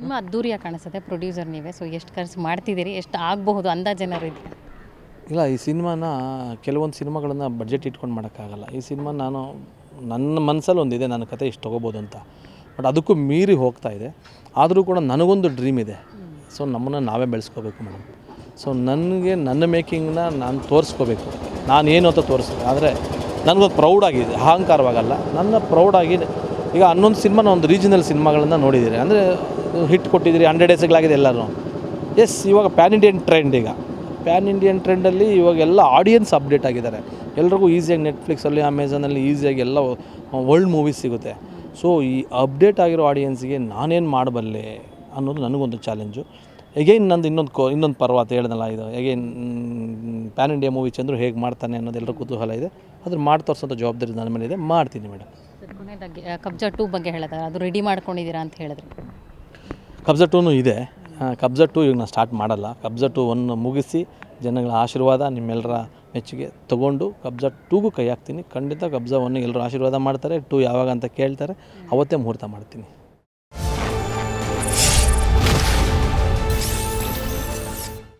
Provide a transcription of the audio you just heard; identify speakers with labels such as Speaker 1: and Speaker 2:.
Speaker 1: Cinema ಅದ್ದೂರಿಯಾಗಿ ಕಾಣಿಸುತ್ತೆ producer ನೀವೇ. ಸೊ ಎಷ್ಟು ಖರ್ಚು ಮಾಡ್ತಿದ್ದೀರಿ, ಎಷ್ಟು ಆಗಬಹುದು ಅಂದಾಜೇನಾರು
Speaker 2: ಇಲ್ಲ, ಈ ಸಿನಿಮಾನ ಕೆಲವೊಂದು ಸಿನಿಮಾಗಳನ್ನು ಬಡ್ಜೆಟ್ ಇಟ್ಕೊಂಡು ಮಾಡೋಕ್ಕಾಗಲ್ಲ. ಈ ಸಿನಿಮಾ ನಾನು, ನನ್ನ ಮನಸ್ಸಲ್ಲಿ ಒಂದಿದೆ, ನನ್ನ ಕತೆ ಇಷ್ಟು ತೊಗೋಬೋದು ಅಂತ. ಬಟ್ ಅದಕ್ಕೂ ಮೀರಿ ಹೋಗ್ತಾ ಇದೆ. ಆದರೂ ಕೂಡ ನನಗೊಂದು ಡ್ರೀಮ್ ಇದೆ. ಸೊ ನಮ್ಮನ್ನು ನಾವೇ ಬೆಳೆಸ್ಕೋಬೇಕು ಮೇಡಮ್ ಸೊ ನನಗೆ, ನನ್ನ ಮೇಕಿಂಗ್ನ ನಾನು ತೋರಿಸ್ಕೋಬೇಕು. ನಾನು ಏನು ಅಂತ ತೋರಿಸ್ಬೇಕು ಆದರೆ, ನನಗೊಂದು ಪ್ರೌಡಾಗಿದೆ ಅಹಂಕಾರವಾಗಲ್ಲ. ನನ್ನ ಪ್ರೌಡಾಗಿ ಈಗ ಹನ್ನೊಂದು ಸಿನಿಮಾನ ಒಂದು ರೀಜನಲ್ ಸಿನಿಮಾಗಳನ್ನು ನೋಡಿದ್ದೀರಿ. ಅಂದರೆ ಹಿಟ್ ಕೊಟ್ಟಿದ್ದೀರಿ ಹಂಡ್ರೆಡ್ ಡೇಸ್ಗಳಾಗಿದೆ ಎಲ್ಲರೂ ಎಸ್ ಇವಾಗ ಪ್ಯಾನ್ ಇಂಡಿಯನ್ ಟ್ರೆಂಡ್ ಈಗ. ಪ್ಯಾನ್ ಇಂಡಿಯನ್ ಟ್ರೆಂಡಲ್ಲಿ ಇವಾಗ ಎಲ್ಲ ಆಡಿಯನ್ಸ್ ಅಪ್ಡೇಟ್ ಆಗಿದ್ದಾರೆ. ಎಲ್ರಿಗೂ ಈಸಿಯಾಗಿ ನೆಟ್ಫ್ಲಿಕ್ಸಲ್ಲಿ ಅಮೆಝಾನಲ್ಲಿ ಈಸಿಯಾಗಿ ಎಲ್ಲ ವರ್ಲ್ಡ್ ಮೂವೀಸ್ ಸಿಗುತ್ತೆ. ಸೊ ಈ ಅಪ್ಡೇಟ್ ಆಗಿರೋ ಆಡಿಯನ್ಸ್ಗೆ ನಾನೇನು ಮಾಡಬಲ್ಲೆ ಅನ್ನೋದು ನನಗೊಂದು ಚಾಲೆಂಜು ಎಗೈನ್ ನಂದು ಇನ್ನೊಂದು ಕೋ, ಇನ್ನೊಂದು ಪರ್ವತ ಹೇಳ್ದಲ್ಲ ಇದು. Again pan India movie Chandru ಹೇಗೆ ಮಾಡ್ತಾನೆ ಅನ್ನೋದು ಎಲ್ಲರೂ ಕುತೂಹಲ ಇದೆ. ಅದ್ರ ಮಾಡಿ ತೋರಿಸೋಂಥ ಜವಾಬ್ದಾರಿ ನನ್ನ ಮೇಲೆ ಇದೆ. ಮಾಡ್ತೀನಿ ಮೇಡಮ್
Speaker 1: ಕಬ್ಜಾ ಟೂ ಬಗ್ಗೆ ಹೇಳಿದ್ರೆ ಅದು ರೆಡಿ ಮಾಡ್ಕೊಂಡಿದ್ದೀರಾ ಅಂತ ಹೇಳಿದ್ರೆ.
Speaker 2: ಕಬ್ಜಾ ಟೂನು ಇದೆ. ಕಬ್ಜ ಟೂ ಈಗ ನಾನು ಸ್ಟಾರ್ಟ್ ಮಾಡಲ್ಲ. ಕಬ್ಜಾ ಟೂ ಒನ್ ಮುಗಿಸಿ ಜನಗಳ ಆಶೀರ್ವಾದ ನಿಮ್ಮೆಲ್ಲರ ಮೆಚ್ಚುಗೆ ತೊಗೊಂಡು ಕಬ್ಜ ಟೂಗೂ ಕೈ ಹಾಕ್ತೀನಿ. ಖಂಡಿತ ಕಬ್ಜ ಒನ್ನಿಗೆ ಎಲ್ಲರೂ ಆಶೀರ್ವಾದ ಮಾಡ್ತಾರೆ, ಟೂ ಯಾವಾಗ ಅಂತ ಕೇಳ್ತಾರೆ, ಅವತ್ತೇ ಮುಹೂರ್ತ ಮಾಡ್ತೀನಿ.